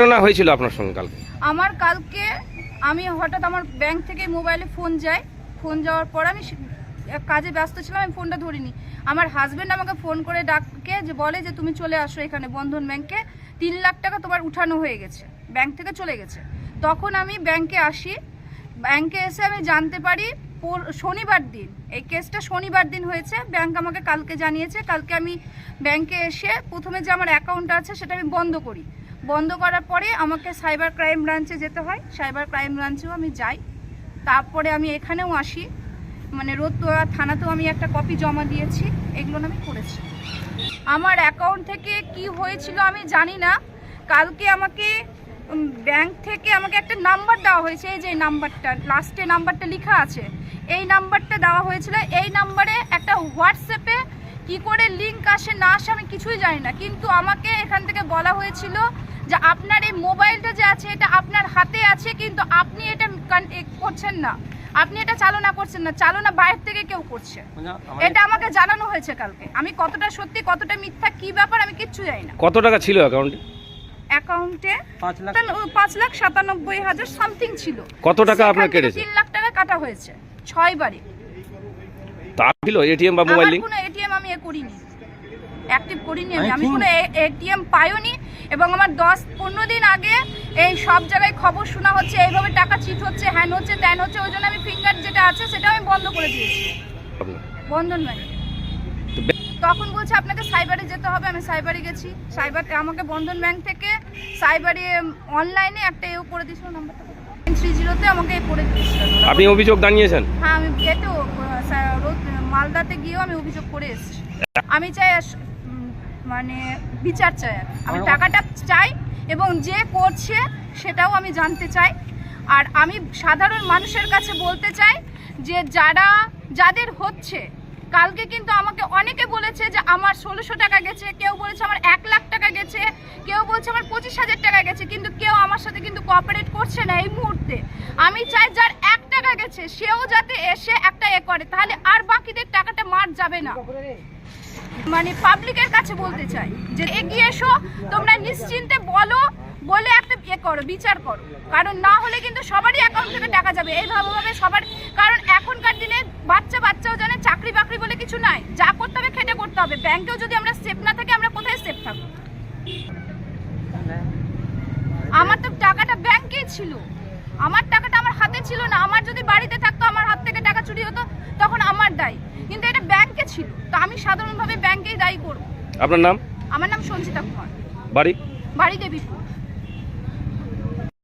ঘটনা হয়েছিল আপনার সঙ্গে কালকে? আমার কালকে আমি হঠাৎ আমার ব্যাংক থেকে মোবাইলে ফোন যায়, ফোন যাওয়ার পর আমি কাজে ব্যস্ত ছিলাম, আমি ফোনটা ধরিনি। আমার হাজবেন্ড আমাকে ফোন করে ডাকে যে, বলে যে, তুমি চলে আসো এখানে বন্ধন ব্যাংকে। তিন লাখ টাকা তোমার উঠানো হয়ে গেছে, ব্যাংক থেকে চলে গেছে। তখন আমি ব্যাংকে আসি, ব্যাংকে এসে আমি জানতে পারি শনিবার দিন, এই কেসটা শনিবার দিন হয়েছে, ব্যাংক আমাকে কালকে জানিয়েছে। কালকে আমি ব্যাংকে এসে প্রথমে যে আমার অ্যাকাউন্ট আছে, সেটা আমি বন্ধ করি। বন্ধ করার পরে আমাকে সাইবার ক্রাইম ব্রাঞ্চে যেতে হয়। সাইবার ক্রাইম ব্রাঞ্চেও আমি যাই। তারপরে আমি এখানেও আসি। মানে রোদতোয়া থানাতেও আমি একটা কপি জমা দিয়েছি। এগুলো আমি করেছি। আমার অ্যাকাউন্ট থেকে কি হয়েছিল আমি জানি না। কালকে আমাকে ব্যাংক থেকে আমাকে একটা নাম্বার দেওয়া হয়েছে। এই যে নাম্বারটা লাস্টে নাম্বারটা লেখা আছে। এই নাম্বারটা দেওয়া হয়েছিল। এই নাম্বারে একটা হোয়াটসঅ্যাপে কি করে লিংক আসে না আসে আমি কিছুই জানি না। কিন্তু আমাকে এখান থেকে বলা হয়েছিল যে আপনার এই মোবাইলটা যে আছে এটা আপনার হাতে আছে কিন্তু আপনি এটা করছেন না। আপনি এটা চালনা করছেন না। চালনা বাইরে থেকে কেউ করছে। এটা আমাকে জানানো হয়েছে কালকে। আমি কতটা সত্যি কতটা মিথ্যা কি ব্যাপার আমি কিচ্ছু জানি না। কত টাকা ছিল অ্যাকাউন্টে অ্যাকাউন্টে পাঁচ লাখ পাঁচ লাখ সাতানব্বই হাজার সামথিং ছিল। কত টাকা আপনার কেটেছে? তিন লাখ টাকা কাটা হয়েছে। ছয় বারে তা ছিল এটিএম বা মোবাইল লিঙ্ক কোনো এটিএম আমি এ করিনি। অ্যাক্টিভ করিনি আমি আমি কোনো এটিএম পাইওনি এবং আমার দশ পনেরো দিন আগে এই সব জায়গায় খবর শোনা হচ্ছে এইভাবে টাকা চিট হচ্ছে হ্যান হচ্ছে ত্যান হচ্ছে ওই জন্য আমি ফিঙ্গার যেটা আছে সেটা আমি বন্ধ করে দিয়েছি বন্ধন ব্যাংকে তখন বলছে আপনাকে সাইবারে যেতে হবে আমি সাইবারে গেছি সাইবার আমাকে বন্ধন ব্যাংক থেকে সাইবারে অনলাইনে একটা এও করে দিয়েছিল নাম্বারটা থ্রি জিরোতে আমাকে করে দিয়েছিল আপনি অভিযোগ জানিয়েছেন হ্যাঁ আমি এতো মালদাতে গিয়েও আমি অভিযোগ করে এসেছি। আমি চাই মানে বিচার চাই আমি টাকাটা চাই এবং যে করছে সেটাও আমি জানতে চাই। আর আমি সাধারণ মানুষের কাছে বলতে চাই যে যারা যাদের হচ্ছে কালকে কিন্তু আমাকে অনেকে বলেছে যে আমার ষোলোশো টাকা গেছে কেউ বলেছে আমার এক লাখ টাকা গেছে কেউ বলছে আমার পঁচিশ হাজার টাকা গেছে কিন্তু কেউ আমার সাথে কিন্তু কোঅপারেট করছে না এই মুহূর্তে। আমি চাই যার এক টাকা গেছে, সেও যাতে এসে একটা এ করে, তাহলে আর বাকিদের টাকাটা মার যাবে না। মানে পাবলিকের কাছে বলতে চাই যে এগিয়ে এসো, তোমরা নিশ্চিন্তে বলো, বলে একটা ইয়ে করো, বিচার করো। কারণ না হলে কিন্তু সবারই অ্যাকাউন্ট থেকে টাকা যাবে এইভাবে ভাবে সবার, কারণ এখনকার দিনে বাচ্চা বাচ্চাও জানে চাকরি বাকরি বলে কিছু নাই, যা করতে হবে খেটে করতে হবে। ব্যাংকেও যদি আমরা সেফ না থাকি, আমরা কোথায় সেফ থাকব? আমার তো টাকাটা ব্যাংকেই ছিল। আমার টাকাটা আমার হাতে ছিল না। আমার যদি বাড়িতে থাকতো আমার হাত থেকে টাকা চুরি হতো তখন আমার দায়। কিন্তু এটা ব্যাংকে ছিল। তো আমি সাধারণভাবে ব্যাংকেই দায়ী করব। আপনার নাম? আমার নাম সঞ্চিতা কুমার। বাড়ি? বাড়ি দেবীপুর।